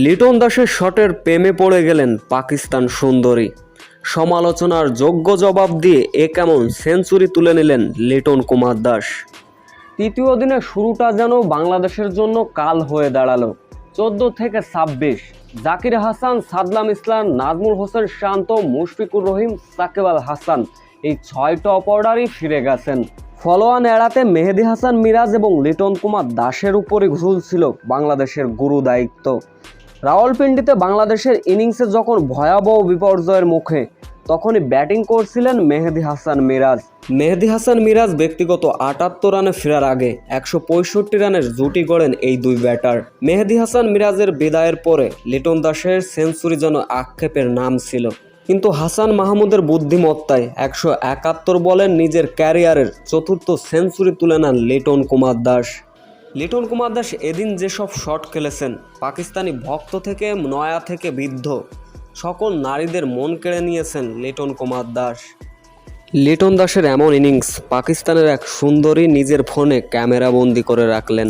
লিটন দাসের শটের প্রেমে পড়ে গেলেন পাকিস্তান সুন্দরী। সমালোচনার যোগ্য জবাব দিয়ে এ কেমন সেঞ্চুরি তুলে নিলেন লিটন কুমার দাস। তৃতীয় দিনের শুরুটা যেন বাংলাদেশের জন্য কাল হয়ে দাঁড়াল। চোদ্দ থেকে ছাব্বিশ, জাকির হাসান, সাদলাম ইসলাম, নাজমুল হোসেন শান্ত, মুশফিকুর রহিম, সাকিব আল হাসান এই ছয় টপ ফিরে গেছেন। ফলোয়ান এড়াতে মেহেদি হাসান মিরাজ এবং লিটন কুমার দাসের উপরই ঝুলছিল বাংলাদেশের গুরু দায়িত্ব। রাওয়ালপিন্ডিতে বাংলাদেশের ইনিংসে যখন ভয়াবহ বিপর্যয়ের মুখে, তখনই ব্যাটিং করছিলেন মেহেদি হাসান মিরাজ। মেহেদি হাসান মিরাজ ব্যক্তিগত আটাত্তর রানে ফেরার আগে একশো পঁয়ষট্টি রানের জুটি গড়েন এই দুই ব্যাটার। মেহেদি হাসান মিরাজের বিদায়ের পরে লিটন দাসের সেঞ্চুরি যেন আক্ষেপের নাম ছিল। কিন্তু হাসান মাহমুদের বুদ্ধিমত্তায় একশো একাত্তর বলের নিজের ক্যারিয়ারের চতুর্থ সেঞ্চুরি তুলে নেন লিটন কুমার দাস। লিটন কুমার দাস এদিন যেসব শট খেলেছেন, পাকিস্তানি ভক্ত থেকে, নয়া থেকে বৃদ্ধ, সকল নারীদের মন কেড়ে নিয়েছেন লিটন কুমার দাস। লিটন দাসের এমন ইনিংস পাকিস্তানের এক সুন্দরী নিজের ফোনে ক্যামেরাবন্দি করে রাখলেন।